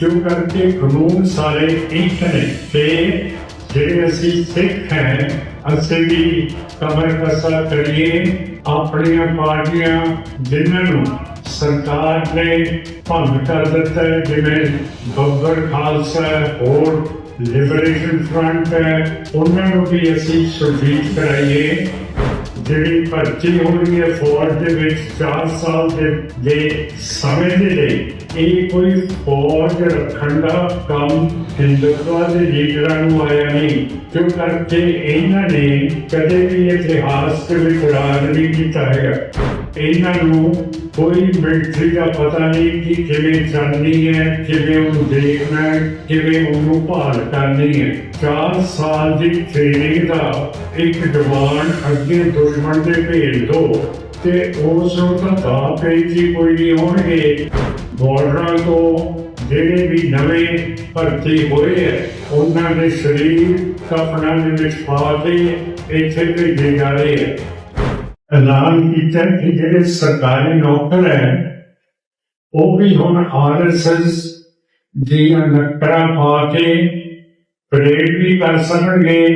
ਜੋ ਕਰਕੇ ਕਾਨੂੰਨ ਸਾਰੇ ਇੱਕ ਨੇ? ਤੇ ਜਿਹੜੇ ਅਸੀਂ ਸਿੱਖ ਹੈ ਅਸੀਂ ਵੀ ਕਮਰ ਕਸਾ ਕਰੀਏ ਆਪਣੀਆਂ ਪਾਰਟੀਆਂ ਜਿਨ੍ਹਾਂ ਨੂੰ ਸਰਕਾਰ ਨੇ ਭੰਗ ਕਰ ਦਿੱਤਾ ਹੈ, ਜਿਵੇਂ ਬੱਬਰ ਖਾਲਸਾ ਹੋਰ ਲਿਬਰੇਸ਼ਨ ਫਰੰਟ ਹੈ ਉਹਨਾਂ ਨੂੰ ਵੀ ਅਸੀਂ ਸੁਰਜੀਤ ਕਰਾਈਏ। ਜਿਹੜੀ ਭਰਤੀ ਹੋ ਰਹੀ ਹੈ ਫੌਜ ਦੇ ਵਿੱਚ 4 ਸਾਲ ਦੇ ਦੇ ਸਮੇਂ ਦੇ ਲਈ, ਇਹ ਕੋਈ ਫੌਜ ਰੱਖਣ ਦਾ ਕੰਮ ਹਿੰਦੂਤਵਾ ਦੇ ਲੀਡਰਾਂ ਨੂੰ ਆਇਆ ਨਹੀਂ। ਕਿਉਂ ਕਰਕੇ ਇਹਨਾਂ ਨੇ ਕਦੇ ਵੀ ਇਤਿਹਾਸ ਦੇ ਵਿੱਚ ਰਾਜ ਨਹੀਂ ਕੀਤਾ ਹੈਗਾ? ਇਹਨਾਂ ਨੂੰ ਕੋਈ ਮਿਲਟਰੀ ਦਾ ਪਤਾ ਨਹੀਂ ਕਿ ਕਿਵੇਂ ਚੱਲਣੀ ਹੈ, ਕਿਵੇਂ ਉਹਨੂੰ ਦੇਖਣਾ ਹੈ, ਕਿਵੇਂ ਉਹਨੂੰ ਭਾਲ ਕਰਨੀ ਹੈ। 4 ਸਾਲ ਦੀ ਟ੍ਰੇਨਿੰਗ ਦਾ ਇੱਕ ਜਵਾਨ ਅੱਗੇ ਦੁਸ਼ਮਣ ਦੇ ਭੇਜ ਦੋ ਤੇ ਉਸ ਨੂੰ ਤਾਂ ਦਾ ਪੇਜੀ ਕੋਈ ਨਹੀਂ ਹੋਣਗੇ। ਬਾਰਡਰਾਂ ਤੋਂ ਜਿਹੜੇ ਵੀ ਨਵੇਂ ਭਰਤੀ ਹੋਏ ਹੈ, ਉਹਨਾਂ ਦੇ ਸਰੀਰ ਕਫਨਾਂ ਦੇ ਵਿੱਚ ਪਾ ਕੇ ਇੱਥੇ ਭੇਜੇ ਜਾ ਰਹੇ ਹੈ। ਐਲਾਨ ਕੀਤਾ ਕਿ ਜਿਹੜੇ ਸਰਕਾਰੀ ਨੌਕਰ ਹੈ, ਉਹ ਵੀ ਹੁਣ ਆਰਐਸਐਸ ਦੀਆਂ ਨਕਰਾਂ ਪਾ ਕੇ ਪਰੇਡ ਵੀ ਕਰ ਸਕਣਗੇ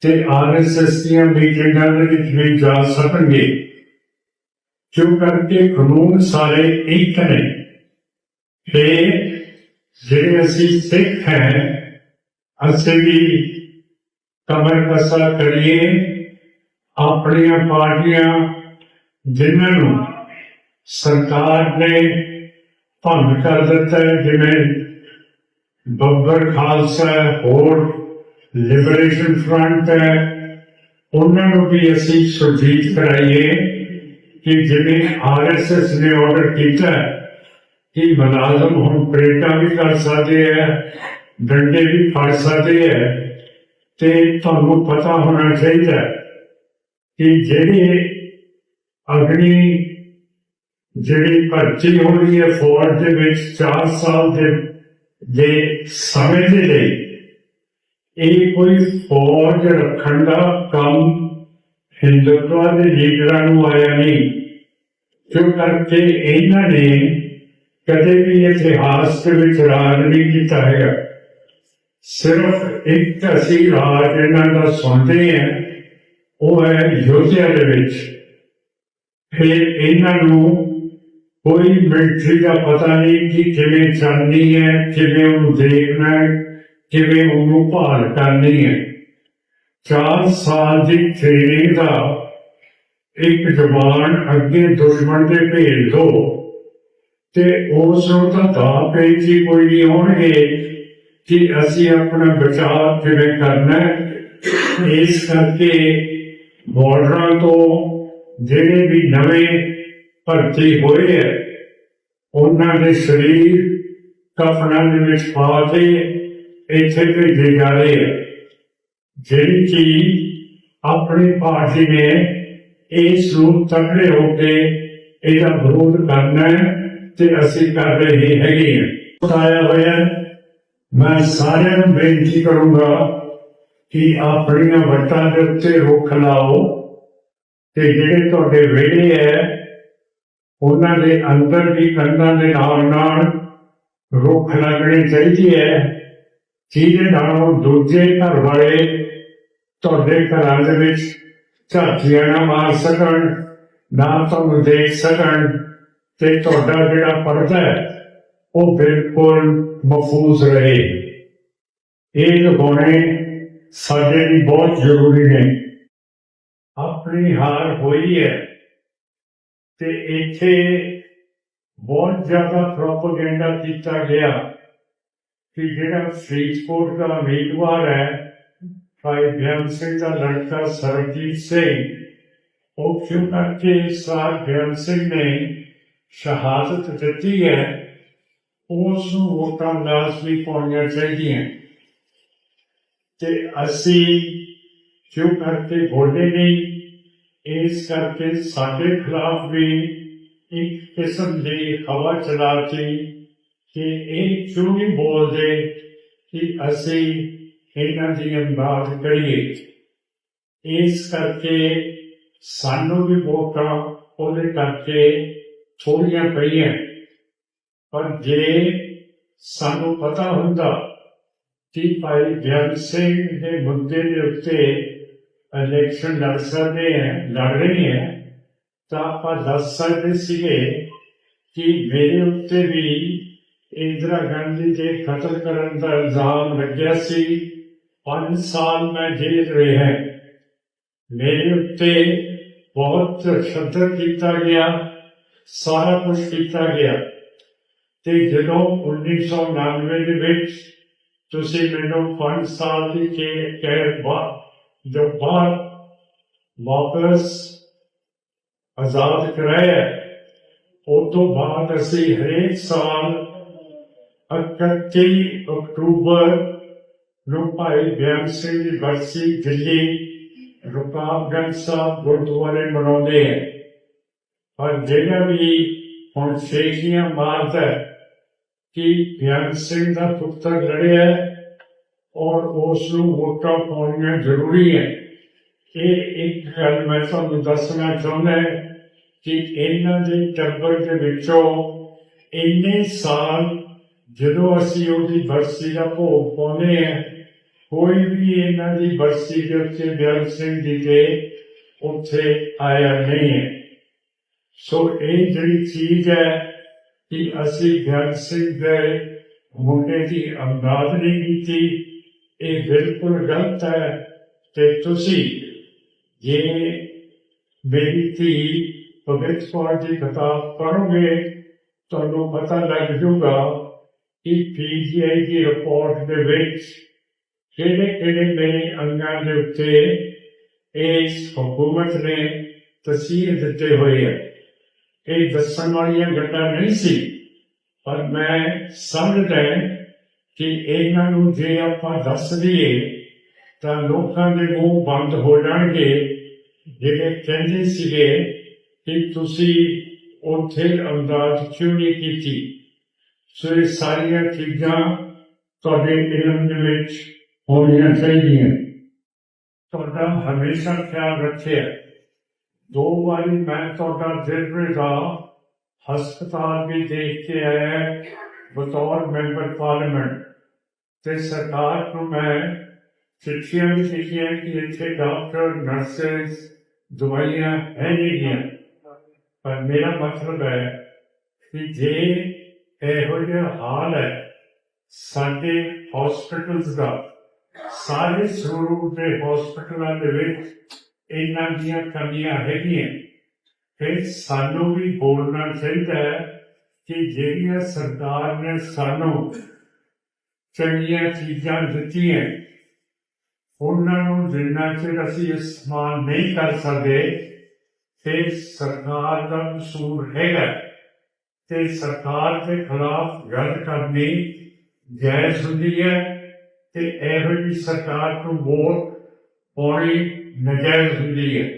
ਤੇ ਆਰਐਸਐਸ ਦੀਆਂ ਮੀਟਿੰਗਾਂ ਦੇ ਵਿੱਚ ਵੀ ਜਾ ਸਕਣਗੇ। ਕਿਉਂ ਕਰਕੇ ਕਾਨੂੰਨ ਸਾਰੇ ਇੱਕ ਨੇ? ਤੇ ਜਿਹੜੇ ਅਸੀਂ ਸਿੱਖ ਹੈ, ਅਸੀਂ ਵੀ ਕਮਰ ਕਸਾ ਕਰੀਏ ਆਪਣੀਆਂ ਪਾਰਟੀਆਂ ਜਿਨ੍ਹਾਂ ਨੂੰ ਸਰਕਾਰ ਨੇ ਭੰਗ ਕਰ ਦਿੱਤਾ ਜਿਵੇਂ ਬੱਬਰ ਖਾਲਸਾ ਹੋਰ ਲਿਬਰੇਸ਼ਨ ਫਰੰਟ ਹੈ, ਉਹਨਾਂ ਨੂੰ ਵੀ ਅਸੀਂ ਸੁਰਜੀਤ ਕਰਾਈਏ ਕਿ ਜਿਵੇਂ ਆਰਐਸਐਸ ਨੇ ਆਰਡਰ ਕੀਤਾ ਕਿ ਮੁਲਾਜ਼ਮ ਹੁਣ ਪ੍ਰੇਟਾ ਵੀ ਕਰ ਸਕਦੇ ਹੈ, ਡੰਡੇ ਵੀ ਫੜ ਸਕਦੇ ਹੈ ਤੇ ਤੁਹਾਨੂੰ ਪਤਾ ਹੋਣਾ ਚਾਹੀਦਾ ਕਿ ਜਿਹੜੇ ਅਗਨੀ ਜਿਹੜੀ ਪਰਚੀ ਹੋ ਰਹੀ ਹੈ ਫੌਜ ਦੇ ਵਿੱਚ 4 ਸਾਲ ਦੇ ਦੇ ਸਮੇਂ ਦੇ ਲਈ, ਇਹ ਕੋਈ ਫੌਜ ਰੱਖਣ ਦਾ ਕੰਮ ਹਿੰਦੁਤਵ ਦੇ ਲੀਡਰਾਂ ਨੂੰ ਆਇਆ ਨਹੀਂ। ਕਿਉਂ ਕਰਕੇ ਇਹਨਾਂ ਨੇ ਕਦੇ ਵੀ ਇਤਿਹਾਸ ਦੇ ਵਿੱਚ ਰਾਜ ਨਹੀਂ ਕੀਤਾ ਹੈਗਾ। ਸਿਰਫ ਇੱਕ ਅਸੀਂ ਰਾਜ ਇਹਨਾਂ ਦਾ ਸੁਣਦੇ ਹਾਂ। ਉਹ ਹੈ ਯੋਧਿਆ ਦੇ ਵਿੱਚ। ਫਿਰ ਇਹਨਾਂ ਨੂੰ ਕੋਈ ਮਿਲਟਰੀ ਦਾ ਪਤਾ ਨਹੀਂ ਕਿ ਕਿਵੇਂ ਚੱਲਣੀ ਹੈ, ਕਿਵੇਂ ਉਹਨੂੰ ਦੇਖਣਾ ਹੈ, ਕਿਵੇਂ ਉਹਨੂੰ ਭਾਲ ਕਰਨੀ ਹੈ। 4 ਸਾਲ ਦੀ ਟ੍ਰੇਨਿੰਗ ਦਾ ਇੱਕ ਜਵਾਨ ਅੱਗੇ ਦੁਸ਼ਮਣ ਦੇ ਭੇਜ ਦੋ ਤੇ ਉਸ ਨੂੰ ਤਾਂ ਦਾ ਪੇਜੀ ਕੋਈ ਨਹੀਂ ਹੋਣਗੇ ਕਿ ਅਸੀਂ ਆਪਣਾ ਬਚਾਅ ਕਿਵੇਂ ਕਰਨਾ ਇਸ ਕਰਕੇ ਬਾਰਡਰਾਂ ਤੋਂ ਜਿਹੜੇ ਵੀ ਨਵੇਂ ਭਰਤੀ ਹੋਏ ਹੈ ਉਹਨਾਂ ਦੇ ਸਰੀਰ ਕਫਨਾਂ ਦੇ ਵਿੱਚ ਪਾ ਕੇ ਇੱਥੇ ਭੇਜੇ ਜਾ ਰਹੇ ਹੈ ਜਿਹੜੀ ਕਿ ਆਪਣੀ ਪਾਰਟੀ ਨੇ ਇਸ ਨੂੰ ਤਕੜੇ ਹੋ ਕੇ ਇਹਦਾ ਵਿਰੋਧ ਕਰਨਾ ਤੇ ਅਸੀਂ ਕਰ ਰਹੇ ਹੈਗੇ ਹਾਂ ਬਤਾਇਆ ਹੋਇਆ ਹੈ। ਮੈਂ ਸਾਰਿਆਂ ਨੂੰ ਬੇਨਤੀ ਕਰੂੰਗਾ ਕਿ ਆਪਣੀਆਂ ਵਟਾਂ ਦੇ ਉੱਤੇ ਰੁੱਖ ਲਾਓ। ਤੇ ਜਿਹੜੇ ਤੁਹਾਡੇ ਵਿਹੜੇ ਹੈ ਉਹਨਾਂ ਦੇ ਅੰਦਰ ਵੀ ਕੰਧਾਂ ਦੇ ਨਾਲ ਨਾਲ ਰੁੱਖ ਲੱਗਣੇ ਚਾਹੀਦੇ ਹੈ ਜਿਹਦੇ ਨਾਲ ਦੂਜੇ ਘਰ ਵਾਲੇ ਤੁਹਾਡੇ ਘਰਾਂ ਦੇ ਵਿੱਚ ਝਾਤੀਆਂ ਨਾ ਮਾਰ ਸਕਣ, ਨਾ ਤੁਹਾਨੂੰ ਦੇਖ ਸਕਣ। ਤੇ ਤੁਹਾਡਾ ਜਿਹੜਾ ਪਰਦਾ ਹੈ ਉਹ ਬਿਲਕੁਲ ਮਫੂਜ਼ ਰਹੇ। ਇਹ ਲਗਾਉਣੇ ਸਾਡੇ ਲਈ ਬਹੁਤ ਜ਼ਰੂਰੀ ਨੇ। ਆਪਣੀ ਹਾਰ ਹੋਈ ਹੈ ਤੇ ਇੱਥੇ ਬਹੁਤ ਜ਼ਿਆਦਾ ਪ੍ਰੋਪਗੈਂਡਾ ਕੀਤਾ ਗਿਆ ਕਿ ਜਿਹੜਾ ਫਰੀਦਕੋਟ ਦਾ ਉਮੀਦਵਾਰ ਹੈ, ਭਾਈ ਬਿਆਨ ਸਿੰਘ ਦਾ ਲੜਕਾ ਸਰਜੀਤ ਸਿੰਘ, ਉਹ ਕਿਉਂ ਕਰਕੇ ਸਾਰ ਬਿਆਨ ਸਿੰਘ ਨੇ ਸ਼ਹਾਦਤ ਦਿੱਤੀ ਹੈ, ਉਸ ਨੂੰ ਵੋਟਾਂ ਲਾਜ਼ਮੀ ਪਾਉਣੀਆਂ ਚਾਹੀਦੀਆਂ। ਤੇ ਅਸੀਂ ਕਿਉਂ ਕਰਕੇ ਬੋਲੇ ਨਹੀਂ। ਇਸ ਕਰਕੇ ਸਾਡੇ ਖਿਲਾਫ ਵੀ ਇੱਕ ਕਿਸਮ ਦੀ ਹਵਾ ਚਲਾ ਚਲਾਤੀ ਕਿ ਇਹ ਕਿਉਂ ਨਹੀਂ ਬੋਲਦੇ ਕਿ ਅਸੀਂ ਇਹਨਾਂ ਦੀ ਬਾਤ ਕਰੀਏ। ਇਸ ਕਰਕੇ ਸਾਨੂੰ ਵੀ ਵੋਟਾਂ ਉਹਦੇ ਕਰਕੇ ਥੋੜੀਆਂ ਪਈਆਂ। ਪਰ ਜੇ ਸਾਨੂੰ ਪਤਾ ਹੁੰਦਾ ਕਿ ਭਾਈ ਗਿਆਨ ਸਿੰਘ ਦੇ ਮੁੱਦੇ ਦੇ ਉੱਤੇ ਇਲੈਕਸ਼ਨ ਲੜ ਸਕਦੇ ਹੈ, ਲੜ ਰਹੇ ਹੈ, ਤਾਂ ਆਪਾਂ ਦੱਸ ਸਕਦੇ ਸੀਗੇ ਕਿ ਮੇਰੇ ਉੱਤੇ ਵੀ ਇੰਦਰਾ ਗਾਂਧੀ ਦੇ ਕਤਲ ਕਰਨ ਦਾ ਇਲਜ਼ਾਮ ਲੱਗਿਆ ਸੀ। 5 ਸਾਲ ਮੈਂ ਜੇਲ੍ਹ ਰਿਹਾ ਮੇਰੇ ਉੱਤੇ ਬਹੁਤ ਤਸ਼ੱਦਦ ਕੀਤਾ ਗਿਆ, ਸਾਰਾ ਕੁਝ ਕੀਤਾ ਗਿਆ। ਤੇ ਜਦੋਂ 1999 ਦੇ ਵਿੱਚ ਤੁਸੀਂ ਮੈਨੂੰ 5 ਸਾਲ ਦੀ ਕੇ ਕੈਦ ਬਾਅਦ ਜੋ ਬਾਅਦ ਵਾਪਸ ਆਜ਼ਾਦ ਕਰਾਇਆ ਉਹ ਤੋਂ ਬਾਅਦ ਅਸੀਂ ਹਰੇਕ ਸਾਲ 31 ਅਕਤੂਬਰ ਨੂੰ ਭਾਈ ਬਿਆਨ ਸਿੰਘ ਦੀ ਬਰਸੀ ਦਿੱਲੀ ਰੁਕਾਬਗੰਜ ਸਾਹਿਬ ਗੁਰਦੁਆਰੇ ਮਨਾਉਂਦੇ ਹੈ। ਪਰ ਜਿਹੜਾ ਵੀ ਹੁਣ ਸ਼ੇਖੀਆਂ ਮਾਰਦਾ ਹੈ ਕਿ ਬਿਆਨ ਸਿੰਘ ਦਾ ਪੁੱਤਰ ਲੜਿਆ ਔਰ ਉਸ ਨੂੰ ਵੋਟਾਂ ਪਾਉਣੀਆਂ ਜ਼ਰੂਰੀ ਹੈ। ਇਹ ਇੱਕ ਗੱਲ ਮੈਂ ਤੁਹਾਨੂੰ ਦੱਸਣਾ ਚਾਹੁੰਦਾ ਹਾਂ ਕਿ ਇਹਨਾਂ ਦੇ ਟੱਬਰ ਦੇ ਵਿੱਚੋਂ ਇੰਨੇ ਸਾਲ ਜਦੋਂ ਅਸੀਂ ਉਹਦੀ ਬਰਸੀ ਦਾ ਭੋਗ ਪਾਉਂਦੇ ਹਾਂ, ਕੋਈ ਵੀ ਇਹਨਾਂ ਦੀ ਬਰਸੀ ਦੇ ਉੱਤੇ ਬਿਆਨ ਸਿੰਘ ਜੀ ਦੇ ਉੱਥੇ ਆਇਆ ਨਹੀਂ ਹੈ। ਸੋ ਇਹ ਜਿਹੜੀ ਚੀਜ਼ ਹੈ ਕਿ ਅਸੀਂ ਗਿਆਨ ਸਿੰਘ ਦੇ ਮੁੰਡੇ ਦੀ ਅਮਦਾਦ ਨਹੀਂ ਕੀਤੀ। ਇਹ ਬਿਲਕੁਲ ਗਲਤ ਹੈ ਤੇ ਤੁਸੀਂ ਜੇ ਮੇਰੀ ਧੀ ਭਗਤ ਕੌਰ ਦੀ ਕਿਤਾਬ ਪੜ੍ਹੋਗੇ, ਤੁਹਾਨੂੰ ਪਤਾ ਲੱਗ ਜਾਊਗਾ ਕਿ ਪੀਜੀਆਈ ਦੀ ਰਿਪੋਰਟ ਦੇ ਵਿੱਚ ਕਿਹੜੇ ਕਿਹੜੇ ਮੇਰੇ ਅੰਗਾਂ ਦੇ ਉੱਤੇ ਇਸ ਹਕੂਮਤ ਨੇ ਤਸੀਰ ਦਿੱਤੇ ਹੋਏ ਹੈ ਇਹ ਦੱਸਣ ਵਾਲੀਆਂ ਗੱਲਾਂ ਨਹੀਂ ਸੀ। ਪਰ ਮੈਂ ਸਮਝਦਾ ਕਿ ਇਹਨਾਂ ਨੂੰ ਜੇ ਆਪਾਂ ਦੱਸ ਦਈਏ, ਤਾਂ ਲੋਕਾਂ ਦੇ ਮੂੰਹ ਬੰਦ ਹੋ ਜਾਣਗੇ। ਜਿਹੜੇ ਕਹਿੰਦੇ ਸੀਗੇ ਕਿ ਤੁਸੀਂ ਉੱਥੇ ਅੰਦਾਜ਼ ਕਿਉਂ ਨਹੀਂ ਕੀਤੀ? ਸੋ ਇਹ ਸਾਰੀਆਂ ਚੀਜ਼ਾਂ ਤੁਹਾਡੇ ਇਲਮ ਦੇ ਵਿੱਚ ਹੋਣੀਆਂ ਚਾਹੀਦੀਆਂ। ਤੁਹਾਡਾ ਹਮੇਸ਼ਾ ਖਿਆਲ ਰੱਖਿਆ। ਦੋ ਵਾਰੀ ਮੈਂ ਤੁਹਾਡਾ ਦਿਲ ਦਾ ਹਸਪਤਾਲ ਵੀ ਦੇਖ ਕੇ ਆਇਆ, ਬਤੌਰ ਮੈਂਬਰ ਪਾਰਲੀਮੈਂਟ। ਤੇ ਸਰਕਾਰ ਨੂੰ ਮੈਂ ਚਿੱਠੀਆਂ ਵੀ ਲਿਖੀਆਂ ਕਿ ਇੱਥੇ ਡਾਕਟਰ ਨਰਸਸ ਦਵਾਈਆਂ ਹੈ ਨਹੀਂ। ਪਰ ਮੇਰਾ ਮਤਲਬ ਹੈ ਕਿ ਜੇ ਇਹੋ ਜਿਹਾ ਹਾਲ ਹੈ, ਸਾਡੇ ਹਸਪੀਟਲਸ ਦਾ, ਸਾਰੇ ਸਰੂਪ ਦੇ ਹਸਪੀਟਲਾਂ ਦੇ ਵਿੱਚ ਇਹਨਾਂ ਦੀਆਂ ਕਮੀਆਂ ਹੈਗੀਆਂ। ਫਿਰ ਸਾਨੂੰ ਵੀ ਬੋਲਣਾ ਚਾਹੀਦਾ ਹੈ ਕਿ ਜਿਹੜੀਆਂ ਸਰਕਾਰ ਨੇ ਸਾਨੂੰ ਚੰਗੀਆਂ ਚੀਜ਼ਾਂ ਦਿੱਤੀਆਂ, ਉਹਨਾਂ ਨੂੰ ਜਿੰਨਾ ਚਿਰ ਅਸੀਂ ਇਸਤੇਮਾਲ ਨਹੀਂ ਕਰ ਸਕਦੇ ਤੇ ਸਰਕਾਰ ਦਾ ਕਸੂਰ ਹੈਗਾ। ਤੇ ਸਰਕਾਰ ਦੇ ਖਿਲਾਫ ਗੱਲ ਕਰਨੀ ਜਾਇਜ਼ ਹੁੰਦੀ ਹੈ ਤੇ ਇਹੋ ਜਿਹੀ ਸਰਕਾਰ ਨੂੰ ਵੋਟ ਪਾਉਣੀ ਨਜਾਇਜ਼ ਹੁੰਦੀ ਹੈ।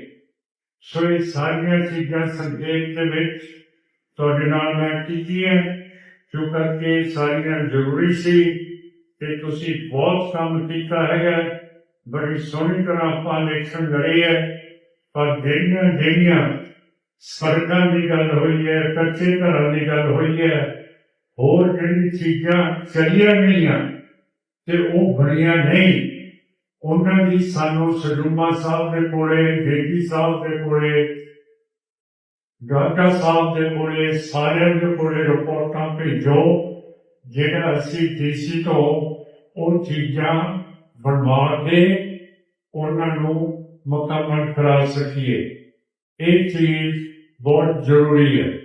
ਸੋ ਇਹ ਸਾਰੀਆਂ ਚੀਜ਼ਾਂ ਸੰਖੇਪ ਦੇ ਵਿੱਚ ਤੁਹਾਡੇ ਨਾਲ ਮੈਂ ਕੀਤੀਆਂ, ਜੋ ਕਰਕੇ ਸਾਰੀਆਂ ਜ਼ਰੂਰੀ ਸੀ ਤੇ ਤੁਸੀਂ ਬਹੁਤ ਕੰਮ ਕੀਤਾ ਹੈਗਾ। ਬੜੀ ਸੋਹਣੀ ਤਰ੍ਹਾਂ ਆਪਾਂ ਇਲੈਕਸ਼ਨ ਲੜੇ ਹੈ, ਪਰ ਜਿਹੜੀਆਂ ਜਿਹੜੀਆਂ ਸੜਕਾਂ ਦੀ ਗੱਲ ਹੋਈ ਹੈ, ਕੱਚੇ ਘਰਾਂ ਦੀ ਗੱਲ ਹੋਈ ਹੈ, ਹੋਰ ਜਿਹੜੀ ਚੀਜ਼ਾਂ ਚੱਲੀਆਂ ਗਈਆਂ ਤੇ ਉਹ ਬਣੀਆਂ ਨਹੀਂ। ਉਹਨਾਂ ਦੀ ਸਾਨੂੰ ਸਜੂਮਾ ਸਾਹਿਬ ਦੇ ਕੋਲੇ ਦੇਗੀ ਸਾਹਿਬ ਦੇ ਕੋਲੇ, ਗਾਗਾ ਸਾਹਿਬ ਦੇ ਕੋਲੇ, ਸਾਰਿਆਂ ਦੇ ਕੋਲੇ ਰਿਪੋਰਟਾਂ ਭੇਜੋ, ਜਿਹੜਾ ਅਸੀਂ ਡੀਸੀ ਤੋਂ ਉਹ ਚੀਜ਼ਾਂ ਬਣਵਾ ਕੇ ਉਹਨਾਂ ਨੂੰ ਮੁਕੰਮਲ ਕਰਾ ਸਕੀਏ। ਇਹ ਚੀਜ਼ ਬਹੁਤ ਜ਼ਰੂਰੀ ਹੈ।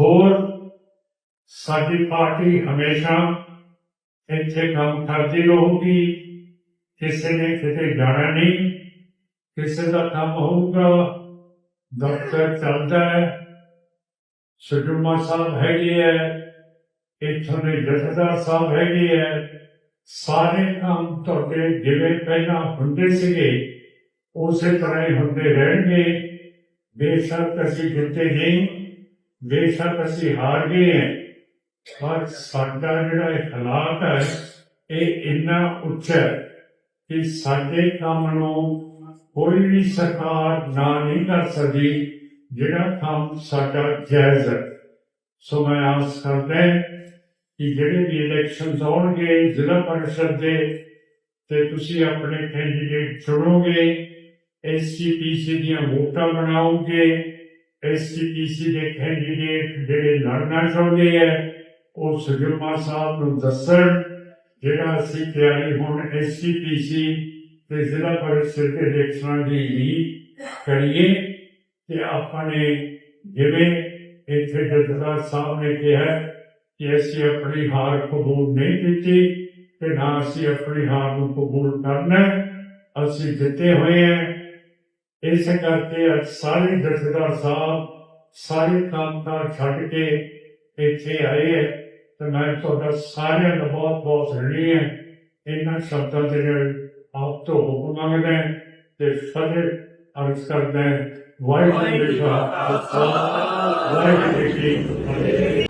ਹੋਰ ਸਾਡੀ ਪਾਰਟੀ ਹਮੇਸ਼ਾ ਇੱਥੇ ਕੰਮ ਕਰਦੀ ਰਹੂਗੀ। ਕਿਸੇ ਨੇ ਕਿਤੇ ਜਾਣਾ ਨਹੀਂ, ਕਿਸੇ ਦਾ ਕੰਮ ਹੋਊਗਾ, ਦਫ਼ਤਰ ਚੱਲਦਾ ਹੈ। ਸਜੂਮਾ ਸਾਹਿਬ ਹੈਗੇ ਹੈ ਇੱਥੋਂ ਦੇ ਜਥੇਦਾਰ ਸਾਹਿਬ ਹੈਗੇ ਹੈ ਸਾਰੇ ਕੰਮ ਤੁਹਾਡੇ ਜਿਵੇਂ ਪਹਿਲਾਂ ਹੁੰਦੇ ਸੀਗੇ, ਉਸੇ ਤਰ੍ਹਾਂ ਹੀ ਹੁੰਦੇ ਰਹਿਣਗੇ। ਬੇਸ਼ੱਕ ਅਸੀਂ ਜਿੱਤੇ ਨਹੀਂ। ਬੇਸ਼ੱਕ ਅਸੀਂ ਹਾਰ ਗਏ ਹਾਂ, ਪਰ ਸਾਡਾ ਜਿਹੜਾ ਇਹ ਹਾਲਾਤ ਹੈ, ਇਹ ਇੰਨਾ ਉੱਚਾ ਹੈ ਕਿ ਸਾਡੇ ਕੰਮ ਨੂੰ ਕੋਈ ਵੀ ਸਰਕਾਰ ਨਾ ਨਹੀਂ ਕਰ ਸਕਦੀ, ਜਿਹੜਾ ਕੰਮ ਸਾਡਾ ਜਾਇਜ਼ ਹੈ। ਸੋ ਮੈਂ ਆਸ ਕਰਦਾ ਕਿ ਜਿਹੜੇ ਵੀ ਇਲੈਕਸ਼ਨਸ ਆਉਣਗੇ ਜ਼ਿਲ੍ਹਾ ਪਰਿਸ਼ਦ ਦੇ, ਤੇ ਤੁਸੀਂ ਆਪਣੇ ਕੈਂਡੀਡੇਟ ਚੁਣੋਗੇ ਐਸਜੀਪੀਸੀ ਦੀਆਂ ਵੋਟਾਂ ਬਣਾਓਗੇ ਐਸਜੀਪੀਸੀ ਦੇ ਕੈਂਡੀਡੇਟ ਜਿਹੜੇ ਲੜਨਾ ਚਾਹੁੰਦੇ ਹੈ ਉਹ ਸੁਜਮਾ ਸਾਹਿਬ ਨੂੰ ਦੱਸਣ ਜਿਹੜਾ ਅਸੀਂ ਤਿਆਰੀ ਹੁਣ ਐਸਜੀਪੀਸੀ ਤੇ ਜ਼ਿਲ੍ਹਾ ਪਰਿਸ਼ਦ ਦੇ ਇਲੈਕਸ਼ਨਾਂ ਦੀ ਵੀ ਕਰੀਏ ਤੇ ਆਪਾਂ ਨੇ ਜਿਵੇਂ ਇੱਥੇ ਜਥੇਦਾਰ ਸਾਹਿਬ ਨੇ ਕਿਹਾ ਕਿ ਅਸੀਂ ਆਪਣੀ ਹਾਰ ਕਬੂਲ ਨਹੀਂ ਕੀਤੀ ਤੇ ਨਾ ਅਸੀਂ ਆਪਣੀ ਹਾਰ ਨੂੰ ਕਬੂਲ ਕਰਨਾ, ਅਸੀਂ ਜਿੱਤੇ ਹੋਏ ਹਾਂ ਇਸ ਕਰਕੇ ਅੱਜ ਸਾਰੇ ਜਥੇਦਾਰ ਸਾਹਿਬ, ਸਾਰੇ ਕੰਮ ਕਾਰ ਛੱਡ ਕੇ ਇੱਥੇ ਆਏ ਹੈ ਤੇ ਮੈਂ ਤੁਹਾਡਾ ਸਾਰਿਆਂ ਦਾ ਬਹੁਤ ਬਹੁਤ ਰਣੀ ਹੈ। ਇਹਨਾਂ ਸ਼ਬਦਾਂ ਦੇ ਨਾਲ ਆਪ ਤੋਂ ਹੁਕਮ ਮੰਗਦਾ ਹਾਂ ਤੇ ਫਤਿਹ ਅਰਜ਼ ਕਰਦਾ ਵਾਹਿਗੁਰੂ ਜੀ ਕਾ ਖਾਲਸਾ, ਵਾਹਿਗੁਰੂ ਜੀ ਕੀ ਫਤਿਹ।